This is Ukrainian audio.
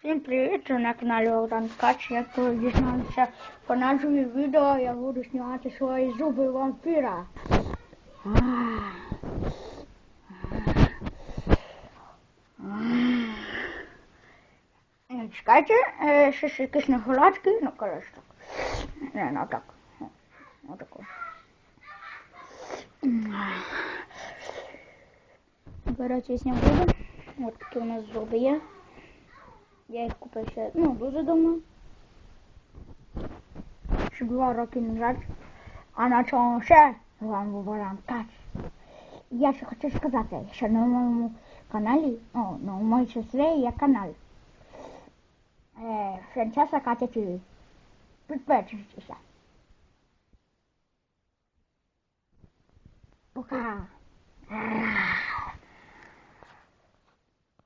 Всім привіт, це на каналі Богдан Ткач. Як ви дізналися по назві відео, я буду знімати свої зуби вампіра. Чекайте, е, ж якісь нагладки, ну коротше так. Не, ну так. Отако. Коротше, зніму буду. От такі у нас зуби є. Я їх купив ще, ну, дуже давно. Ще два роки назад. А на чому ще вам говорам так. Я ще хочу сказати, що на моєму каналі, о, на моїй сестрі є канал. Е, Франчеса Катя ТВ. Підписуйтеся. Пока.